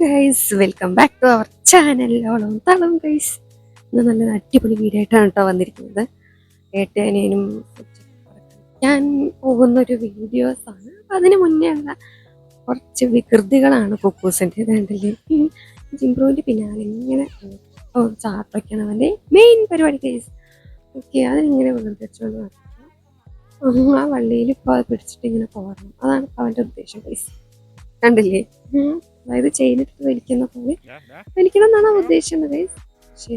Guys welcome back to our channel Onam Thalam guys ഇന്ന് നല്ല അടിപൊളി വീഡിയോ ആയിട്ടാണ് കേട്ടോ വന്നിരിക്കുന്നത്. ഏട്ടനും ഞാൻ പോകുന്ന ഒരു വീഡിയോസ് ആണ്. അപ്പൊ അതിന് മുന്നേ ഉള്ള കുറച്ച് വികൃതികളാണ് കുക്കൂസിന്റെ ഇതുണ്ടല്ലേ ജിംബ്രോന്റെ പിന്നാലെ ഇങ്ങനെ ചാർട്ട് അവന്റെ മെയിൻ പരിപാടി ഗൈസ് ഓക്കെ അതിനിങ്ങനെ വികൃതി വെച്ചുകൊണ്ട് ആ വള്ളിയിൽ ഇപ്പോൾ അത് പിടിച്ചിട്ട് ഇങ്ങനെ പോകണം അതാണ് അവന്റെ ഉദ്ദേശം ഗൈസ് കണ്ടില്ലേ. അതായത് ചെയിനിട്ട് വലിക്കുന്ന പോലെ വലിക്കണം എന്നാണ് ഉദ്ദേശിക്കുന്നത്. പക്ഷേ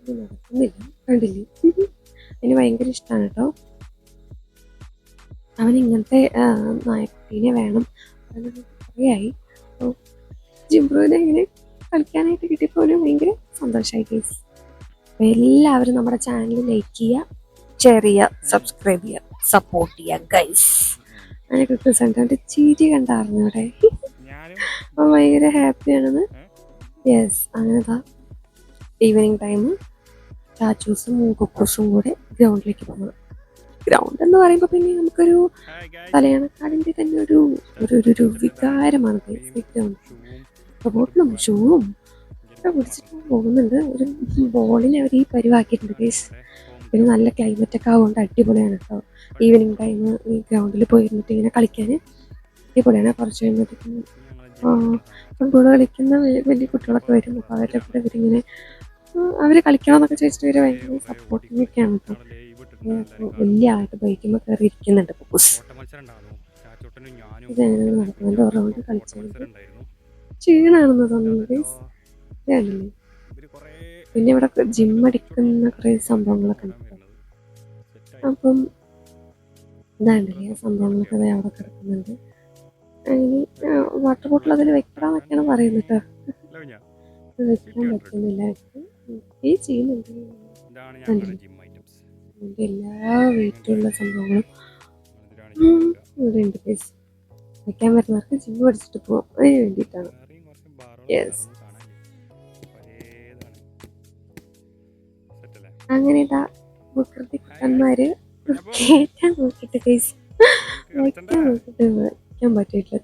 ഇത് നടക്കുന്നില്ല. കണ്ടില്ലേ? അതിന് ഭയങ്കര ഇഷ്ടമാണ് കേട്ടോ. അവൻ ഇങ്ങനത്തെ നായക്കുട്ടീനെ വേണം. കുറേയായി. അപ്പോൾ ജിംബ്രോനെ ഇങ്ങനെ കളിക്കാനായിട്ട് കിട്ടിയപ്പോൾ അവന് ഭയങ്കര സന്തോഷമായി ഗൈസ് അപ്പോൾ എല്ലാവരും നമ്മുടെ ചാനൽ ലൈക്ക് ചെയ്യുക ഷെയർ ചെയ്യുക സബ്സ്ക്രൈബ് ചെയ്യുക സപ്പോർട്ട് ചെയ്യുക ഗൈസ് അങ്ങനെ കിട്ടും അവന്റെ ചിരി കണ്ടായിരുന്നു ഞാനും അപ്പം ഭയങ്കര ഹാപ്പിയാണെന്ന് യെസ് അങ്ങനെതാ. ഈവനിങ് ടൈം ചാച്ചൂസും കുക്കൂസും കൂടെ ഗ്രൗണ്ടിലേക്ക് പോകുന്നത് ഗ്രൗണ്ട് എന്ന് പറയുമ്പോൾ പിന്നെ നമുക്കൊരു തലയണക്കാടിന്റെ തന്നെ ഒരു ഒരു ഒരു- വികാരമാണ് ഗ്രൗണ്ട് ബോട്ടിലും ഷൂവും ഒക്കെ പിടിച്ചിട്ട് പോകുന്നുണ്ട്. ഒരു ബോളിനെ അവർ ഈ പരിവാക്കിയിട്ടുണ്ട് ഗേസ് പിന്നെ നല്ല ക്ലൈമറ്റ് ഒക്കെ ആവുകൊണ്ട് അടിപൊളിയാണ് കേട്ടോ ഈവനിങ് ടൈം ഈ ഗ്രൗണ്ടിൽ പോയിരുന്നിട്ട് ഇങ്ങനെ കളിക്കാൻ അടിപൊളിയാണ്. കുറച്ച് കഴിയുമ്പോഴത്തേക്കും ഫുട്ബോൾ കളിക്കുന്ന വലിയ കുട്ടികളൊക്കെ വരും അപ്പോൾ അവരുടെ കൂടെ ഇവരിങ്ങനെ അവർ കളിക്കണമെന്നൊക്കെ ചോദിച്ചിട്ട് ഇവർ ഭയങ്കര സപ്പോർട്ടിങ് ഒക്കെയാണ് കേട്ടോ വലിയ ആയിട്ട് ബൈക്കുമ്പോൾ കയറി ഇരിക്കുന്നുണ്ട് നടക്കുന്നുണ്ട് റൗണ്ട് കളിച്ചുകൊണ്ട് ക്ഷീണാണെന്ന് തോന്നുന്നു പിന്നെ ഇവിടെ ജിം അടിക്കുന്ന കുറേ സംഭവങ്ങളൊക്കെ ഉണ്ട്. അപ്പം ഇതാണ്ടല്ലേ സംഭവങ്ങളൊക്കെ അവിടെ കിടക്കുന്നുണ്ട്. അതിന് വാട്ടർ ബോട്ടിൽ അതിൽ വെക്കണമെന്നൊക്കെയാണ് പറയുന്നത് വെക്കാൻ പറ്റുന്നില്ല. ചെയ്യുന്നുണ്ട്. അതിന്റെ എല്ലാ വെയിറ്റുള്ള സംഭവങ്ങളും ഇവിടെ ഉണ്ട് ഗൈസ് വെക്കാൻ പറ്റുന്നവർക്ക് ജിം പഠിച്ചിട്ട് പോകാം അതിന് വേണ്ടിയിട്ടാണ്. അങ്ങനെ ഇതാ കുട്ടന്മാര് ഗൈസ് വയ്ക്കാൻ നോക്കിയിട്ട് വയ്ക്കാൻ പറ്റിയിട്ടില്ല.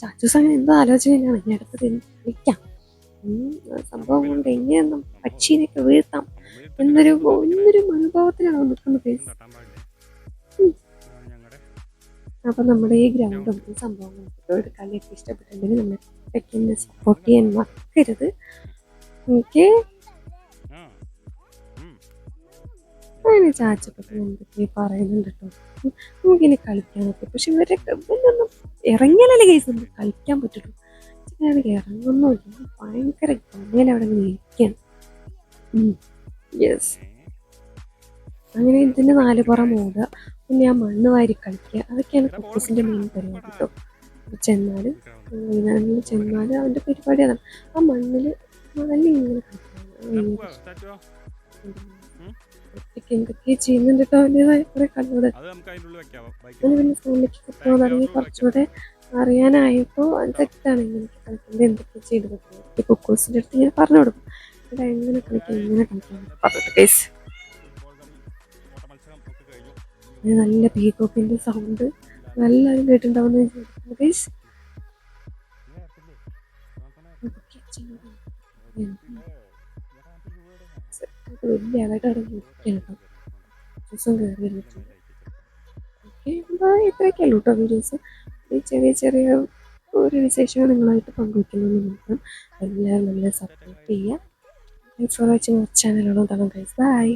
ചാച്ചൂസ് അങ്ങനെ എന്തോ ആലോചനയാണ് ഇനി അടുത്തത് കളിക്കാം സംഭവം കൊണ്ട് എങ്ങനെയൊന്നും പക്ഷീനെയൊക്കെ വീഴ്ത്താം. എന്നൊരു ഒന്നൊരു മനോഭാവത്തിലാണ് നിൽക്കുന്നത് അപ്പൊ നമ്മുടെ ഈ ഗ്രൗണ്ടും ഈ സംഭവങ്ങളും ഒരു കളിയൊക്കെ ഇഷ്ടപ്പെട്ടിട്ടുണ്ടെങ്കിൽ നമ്മൾ സപ്പോർട്ട് ചെയ്യാൻ മറക്കരുത്. ഓക്കെ അങ്ങനെ ചാച്ചപ്പെട്ട എന്തൊക്കെ പറയുന്നുണ്ട് കേട്ടോ നമുക്കിനി കളിക്കാൻ പറ്റും. പക്ഷെ ഇവരെ ഇവരൊന്നും ഇറങ്ങിയാലല്ലേ കേസ് നമുക്ക് കളിക്കാൻ പറ്റുള്ളൂ. ഞാൻ ഇറങ്ങുന്നില്ല ഭയങ്കര അങ്ങനെ അവിടെ നിൽക്കാൻ ഇരിക്കുകയാണ്. യെസ് അങ്ങനെ ഇതിന്റെ നാല് പുറം മൂടുക. പിന്നെ ആ മണ്ണ് വാരി കളിക്കുക. അതൊക്കെയാണ് കുക്കസിന്റെ മെയിൻ പരിപാടി കേട്ടോ ചെന്നാലും വൈകുന്നേരങ്ങളിൽ ചെന്നാലും അവന്റെ പരിപാടി അതാണ്. ആ മണ്ണിൽ നല്ല ഇങ്ങനെ കളിക്കുക. ചെയ്യുന്നുണ്ട് അവന്റെതായ കുറെ പിന്നെ ഫോണിലേക്ക് കുറച്ചുകൂടെ അറിയാനായപ്പോൾ തെറ്റാണ് ഇങ്ങനെ കളിക്കുന്നത് എന്തൊക്കെ ചെയ്ത് കൊടുക്കുന്നത് ഈ കുക്കൂസിന്റെ അടുത്ത് ഇങ്ങനെ പറഞ്ഞു കൊടുക്കും. എങ്ങനെ കളിക്കാം? എങ്ങനെ കളിക്കാം? പറഞ്ഞിട്ട് കേസ് നല്ല പീകോക്കിന്റെ സൗണ്ട് നല്ലൊരു കേട്ടിട്ടുണ്ടാവുന്ന ഗൈസ് വലിയ ആളായിട്ട് അവിടെ നിൽക്കണം ദിവസം കയറി ഇരുന്നിട്ടുണ്ട് ഓക്കെ അപ്പോൾ ഇത്രയൊക്കെയല്ലോ കേട്ടോ വീഡിയോസ് ചെറിയ ചെറിയ ഒരു വിശേഷങ്ങൾ നിങ്ങളായിട്ട് പങ്കുവയ്ക്കുന്നു നോക്കാം എല്ലാവരും നമ്മളെ സപ്പോർട്ട് ചെയ്യുക. താങ്ക്സ് ഫോർ വാച്ചിങ് ചാനലോളം തളം ഗൈസ് ബൈ